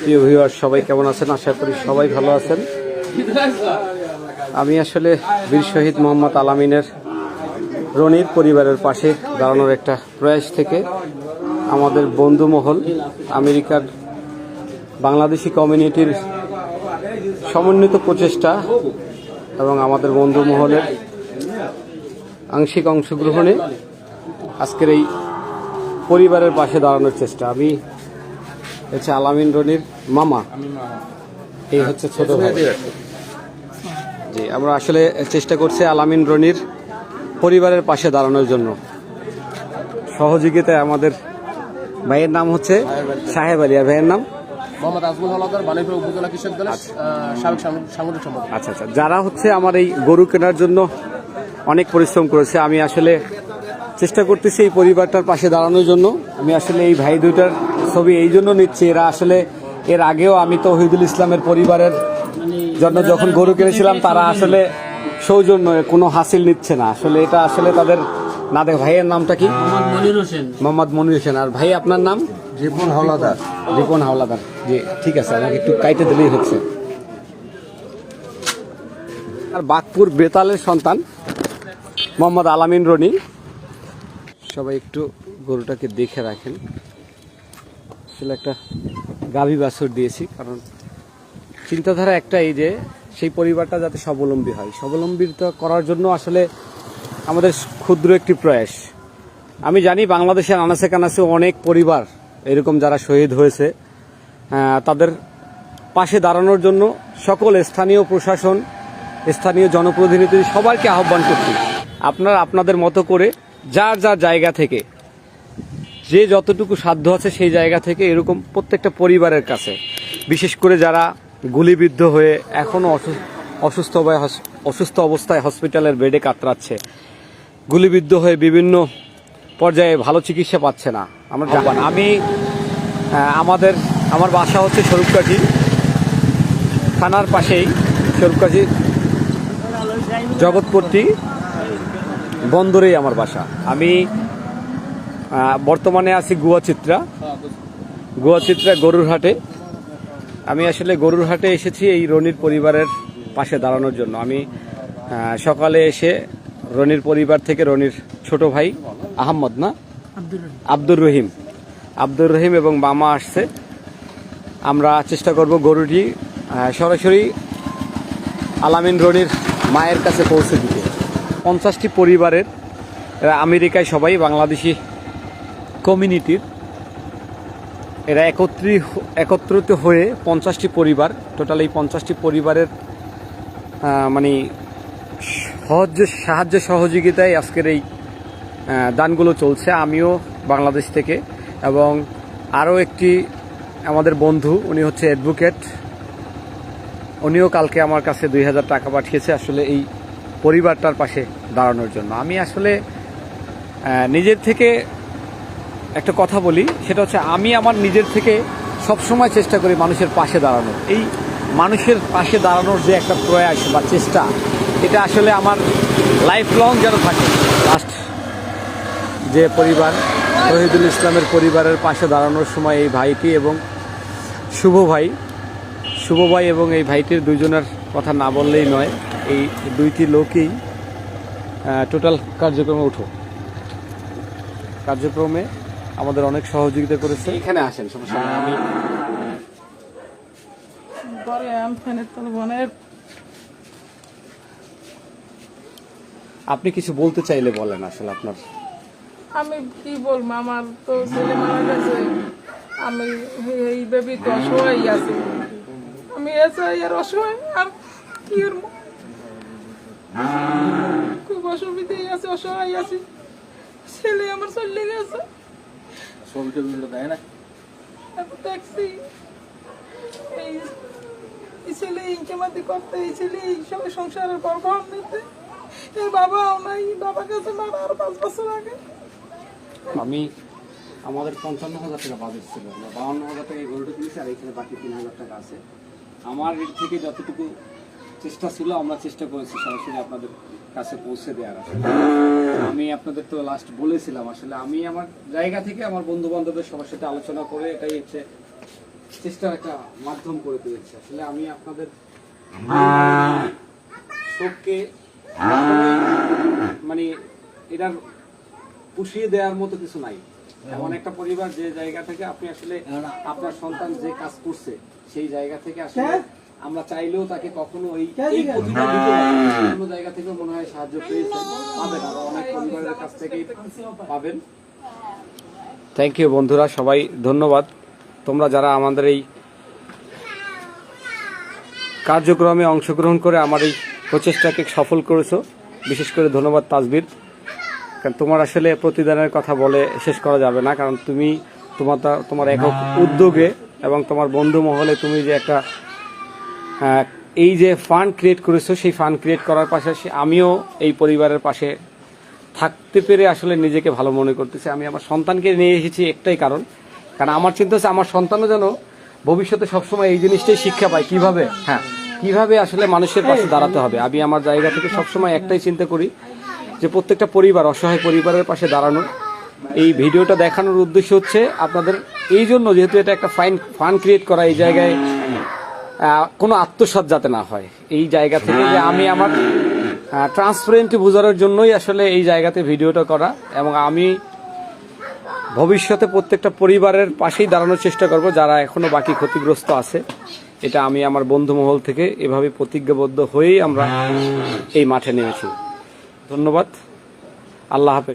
প্রিয় সবাই কেমন আছেন? আশা করি সবাই ভালো আছেন। আমি আসলে বীর শহীদ মোহাম্মদ আলামিনের রনির পরিবারের পাশে দাঁড়ানোর একটা প্রয়াস থেকে আমাদের বন্ধু মহল, আমেরিকার বাংলাদেশি কমিউনিটির সমন্বিত প্রচেষ্টা এবং আমাদের বন্ধু মহলের আংশিক অংশগ্রহণে আজকের এই পরিবারের পাশে দাঁড়ানোর চেষ্টা। আমি হচ্ছে আলামিন রনির মামা। এই হচ্ছে ছোট ভাই। জি আমরা আসলে চেষ্টা করছি আলামিন রনির পরিবারের পাশে দাঁড়ানোর জন্য। সহযোগিতায় আমাদের ভাইয়ের নাম হচ্ছে সাহেব আলী। আর ভাইয়ের নাম? মোহাম্মদ আজমুল হলাদার বাণীপুর উপজেলা কৃষক দলের সাবেক সাংগঠনিক সাংগঠনিক সম্পাদক। আচ্ছা আচ্ছা। যারা হচ্ছে আমার এই গরু কেনার জন্য অনেক পরিশ্রম করেছে আমি আসলে চেষ্টা করতেছি এই পরিবারটার পাশে দাঁড়ানোর জন্য। আমি আসলে এই ভাই দুইটার ছবি এই জন্য নিচ্ছি। এরা আসলে এর আগেও আমি তো হিদুল ইসলামের পরিবারের জন্য যখন গরু কিনেছিলাম তারা আসলে সৌজন্য কোনো হাসিল নিচ্ছে না। আসলে এটা আসলে তাদের না দেখ ভাইয়ের নামটা কি? মোহাম্মদ মনির হোসেন। আর ভাই আপনার নাম? রিপন হাওলাদার। রিপন হাওলাদার। জি ঠিক আছে আমাকে একটু কাইটে দিলেই হচ্ছে। আর বাগপুর বেতালের সন্তান মোহাম্মদ আলামিন রনি। সবাই একটু গরুটাকে দেখে রাখেন। আসলে একটা গাভী বাছর দিয়েছি, কারণ চিন্তাধারা একটাই যে সেই পরিবারটা যাতে স্বাবলম্বী হয়। স্বাবলম্বিত করার জন্য আসলে আমাদের ক্ষুদ্র একটি প্রয়াস। আমি জানি বাংলাদেশের আনাচে কানাচে অনেক পরিবার এরকম যারা শহীদ হয়েছে তাদের পাশে দাঁড়ানোর জন্য সকল স্থানীয় প্রশাসন, স্থানীয় জনপ্রতিনিধি সবাইকে আহ্বান করছি। আপনারা আপনাদের মতো করে যার যার জায়গা থেকে যে যতটুকু সাধ্য আছে সেই জায়গা থেকে এরকম প্রত্যেকটা পরিবারের কাছে। বিশেষ করে যারা গুলিবিদ্ধ হয়ে এখনও অসুস্থ অসুস্থ অবস্থায় হসপিটালের বেডে কাতরাচ্ছে। গুলিবিদ্ধ হয়ে বিভিন্ন পর্যায়ে ভালো চিকিৎসা পাচ্ছে না। আমরা আমি আমাদের আমার বাসা হচ্ছে স্বরূপকাঠি থানার পাশেই স্বরূপকাঠি জগৎপট্টি বন্দরেই আমার বাসা। আমি বর্তমানে আছি গুয়াচিত্রা। গুয়াচিত্রা গরুর হাটে আমি আসলে গরুর হাটে এসেছি এই রনির পরিবারের পাশে দাঁড়ানোর জন্য। আমি সকালে এসে রনির পরিবার থেকে রনির ছোট ভাই আহম্মদ না? আব্দুর রহিম। আব্দুর রহিম। এবং মামা আসছে। আমরা চেষ্টা করব গরুটি সরাসরি আলামিন রনির মায়ের কাছে পৌঁছে দিতে। পঞ্চাশটি পরিবারের আমেরিকায় সবাই বাংলাদেশি কমিউনিটির এরা একত্রি একত্রিত হয়ে পঞ্চাশটি পরিবার টোটাল এই পঞ্চাশটি পরিবারের মানে সহজ, সাহায্য সহযোগিতায় আজকের এই দানগুলো চলছে। আমিও বাংলাদেশ থেকে এবং আরও একটি আমাদের বন্ধু, উনি হচ্ছে অ্যাডভোকেট উনিও কালকে আমার কাছে দুই হাজার টাকা পাঠিয়েছে আসলে এই পরিবারটার পাশে দাঁড়ানোর জন্য। আমি আসলে নিজের থেকে একটা কথা বলি, সেটা হচ্ছে আমি আমার নিজের থেকে সবসময় চেষ্টা করি মানুষের পাশে দাঁড়ানোর। এই মানুষের পাশে দাঁড়ানোর যে একটা প্রয়াস বা চেষ্টা, এটা আসলে আমার লাইফ লং যেন থাকে। লাস্ট যে পরিবার, শহীদুল ইসলামের পরিবারের পাশে দাঁড়ানোর সময় এই ভাইটি এবং শুভ ভাই শুভ ভাই এবং এই ভাইটির দুজনের কথা না বললেই নয়, এই দুইটি লোকই টোটাল কার্যক্রমে উঠো। কার্যক্রমে আমাদের অনেক সহযোগিতা করেছে। এখানে আসেন সমস্যা নেই, আমি পরে আম ফেনের তলে বনের আপনি কিছু বলতে চাইলে বলেন আসলে আপনার। আমি কি বলব? আমার তো ছেলে মারা গেছে। আমি এই বেবি তো অসহায় আছি। আমি এসে আর অসহায় আর কি করব খুব অসুবিধাই আছে অসহায় আছি। ছেলে আমার চলে গেছে। ছবি টবি দেয় না? আমি দেখছি। এই এই ছেলে ইনকামাতি করতে এই ছেলে সংসারের নিতে এই বাবাও নাই বাবা গেছে মারা আর পাঁচ বছর আগে। আমি আমাদের পঞ্চান্ন হাজার টাকা বাজেট ছিল আমরা বাউন্ন হাজার টাকা এই গরুটা কিনেছি আর এখানে বাকি তিন হাজার টাকা আছে। আমার এর থেকে যতটুকু চেষ্টা ছিল আমরা চেষ্টা করেছি সরাসরি আপনাদের কাছে পৌঁছে দেওয়ার আসলে আমি আপনাদের তো লাস্ট বলেছিলাম, আসলে আমি আমার জায়গা থেকে আমার বন্ধু বান্ধবদের সবার সাথে আলোচনা করে এটাই হচ্ছে চেষ্টার একটা মাধ্যম করে তুলেছে। আসলে আমি আপনাদের শোককে মানে এটার পুষিয়ে দেওয়ার মতো কিছু নাই। এমন একটা পরিবার যে জায়গা থেকে আপনি আসলে আপনার সন্তান যে কাজ করছে, সেই জায়গা থেকে আসলে আমরা চাইলেও তাকে কখনো ওই এই। অন্য জায়গা থেকে মনে হয় সাহায্য পাবেন আরও অনেক পরিবারের কাছ থেকেই পাবেন। থ্যাংক ইউ বন্ধুরা সবাই ধন্যবাদ। তোমরা যারা আমাদের এই কার্যক্রমে অংশগ্রহণ করে আমার এই প্রচেষ্টাকে সফল করেছ বিশেষ করে ধন্যবাদ তাজবির। কারণ তোমার আসলে প্রতিদানের কথা বলে শেষ করা যাবে না কারণ তুমি তোমার তা- তোমার একক উদ্যোগে এবং তোমার বন্ধু মহলে তুমি যে একটা এই যে ফান্ড ক্রিয়েট করেছ, সেই ফান্ড ক্রিয়েট করার পাশাপাশি আমিও এই পরিবারের পাশে থাকতে পেরে আসলে নিজেকে ভালো মনে করতেছি। আমি আমার সন্তানকে নিয়ে এসেছি একটাই কারণ। কারণ আমার চিন্তা হচ্ছে আমার সন্তানও যেন ভবিষ্যতে সবসময় এই জিনিসটাই শিক্ষা পায় কীভাবে হ্যাঁ কীভাবে আসলে মানুষের পাশে দাঁড়াতে হবে। আমি আমার জায়গা থেকে সবসময় একটাই চিন্তা করি যে প্রত্যেকটা পরিবার, অসহায় পরিবারের পাশে দাঁড়ানো এই ভিডিওটা দেখানোর উদ্দেশ্য হচ্ছে আপনাদের এই জন্য, যেহেতু এটা একটা ফাইন ফান ক্রিয়েট করা এই জায়গায় কোনো আত্মসাৎ যাতে না হয়। এই জায়গা থেকে যে আমি আমার ট্রান্সপারেন্ট বোঝানোর জন্যই আসলে এই জায়গাতে ভিডিওটা করা এবং আমি ভবিষ্যতে প্রত্যেকটা পরিবারের পাশেই দাঁড়ানোর চেষ্টা করব, যারা এখনও বাকি ক্ষতিগ্রস্ত আছে। এটা আমি আমার বন্ধু মহল থেকে এভাবে প্রতিজ্ঞাবদ্ধ হয়েই আমরা এই মাঠে নেমেছি। ধন্যবাদ। আল্লাহ হাফেজ।